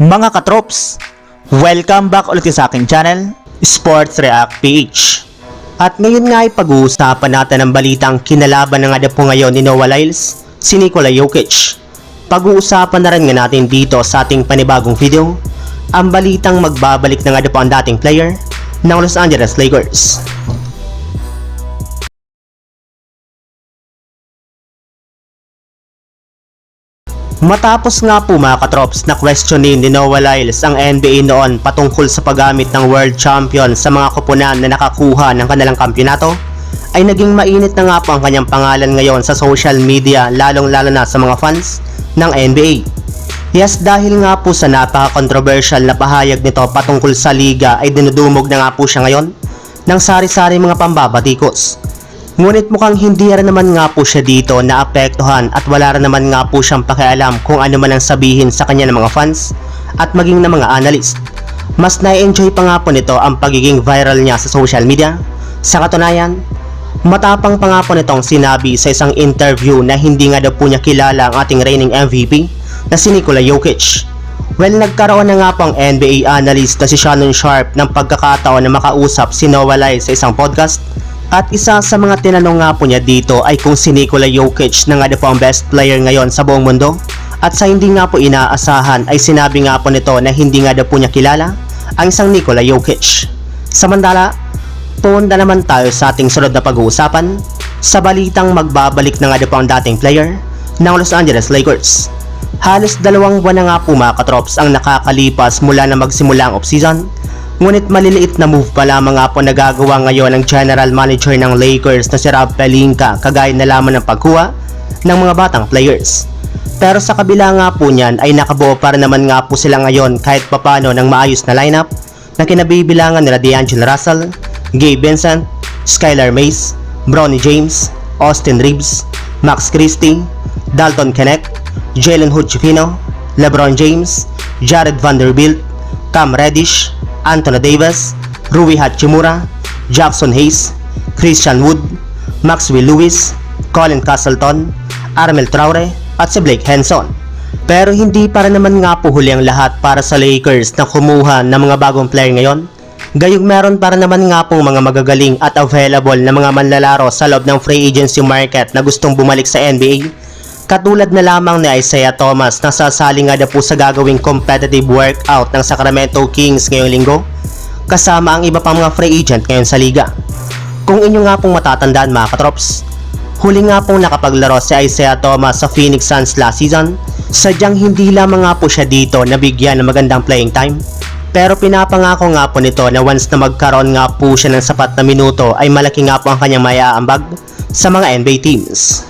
Mga katrops, welcome back ulit sa aking channel, Sports React PH. At ngayon nga ay pag-uusapan natin ang balitang kinalaban na nga ngayon ni Noah Lyles, si Nikola Jokic. Pag-uusapan na rin nga natin dito sa ating panibagong video, ang balitang magbabalik na nga na ang dating player ng Los Angeles Lakers. Matapos nga po mga katrops na questionin ni Noah Lyles ang NBA noon patungkol sa paggamit ng World Champion sa mga koponan na nakakuha ng kanilang kampyonato, ay naging mainit na nga po ang kanyang pangalan ngayon sa social media lalong lalo na sa mga fans ng NBA. Yes, dahil nga po sa napaka-controversial na pahayag nito patungkol sa liga ay dinudumog na nga po siya ngayon ng sari-sari mga pambabatikos. Ngunit mukhang hindi rin naman nga po siya dito naapektuhan at wala rin naman nga po siyang pakialam kung ano man ang sabihin sa kanya ng mga fans at maging ng mga analyst. Mas na-enjoy pa nga po nito ang pagiging viral niya sa social media. Sa katunayan, matapang pa nga po nitong sinabi sa isang interview na hindi nga daw po niya kilala ang ating reigning MVP na si Nikola Jokic. Well, nagkaroon na nga po ang NBA analyst na si Shannon Sharp ng pagkakataon na makausap si Noah Lyles sa isang podcast at isa sa mga tinanong nga po niya dito ay kung si Nikola Jokic na nga po ang best player ngayon sa buong mundo. At sa hindi nga po inaasahan ay sinabi nga po nito na hindi nga daw po niya kilala ang isang Nikola Jokic. Samantala, punta naman tayo sa ating sunod na pag-uusapan sa balitang magbabalik na nga daw po ang dating player ng Los Angeles Lakers. Halos dalawang buwan na nga po mga katrops ang nakakalipas mula na magsimula ang offseason Ngunit maliliit na move pa lamang nga po nagagawa ngayon ng general manager ng Lakers na si Rob Pelinka kagaya na lamang ng pagkuha ng mga batang players. Pero sa kabila nga po niyan ay nakabuo pa rin naman nga po sila ngayon kahit papano ng maayos na lineup na kinabibilangan nila D'Angelo Russell, Gabe Vincent, Skylar Mays, Bronny James, Austin Reeves, Max Christie, Dalton Kennect, Jalen Hood-Schifino, LeBron James, Jared Vanderbilt, Cam Reddish, Anthony Davis, Rui Hachimura, Jackson Hayes, Christian Wood, Maxwell Lewis, Colin Castleton, Armel Traore at si Blake Henson. Pero hindi para naman nga po huli ang lahat para sa Lakers na kumuha ng mga bagong player ngayon. Gayong meron para naman nga pong mga magagaling at available na mga manlalaro sa loob ng free agency market na gustong bumalik sa NBA. Katulad na lamang ni Isaiah Thomas na sasali nga na po sa gagawing competitive workout ng Sacramento Kings ngayong linggo kasama ang iba pang mga free agent ngayon sa liga. Kung inyo nga pong matatandaan mga katrops, huli nga pong nakapaglaro si Isaiah Thomas sa Phoenix Suns last season, sadyang hindi lamang nga po siya dito nabigyan ng magandang playing time. Pero pinapangako nga po nito na once na magkaroon nga po siya ng sapat na minuto ay malaki nga po ang kanyang maiaambag sa mga NBA teams.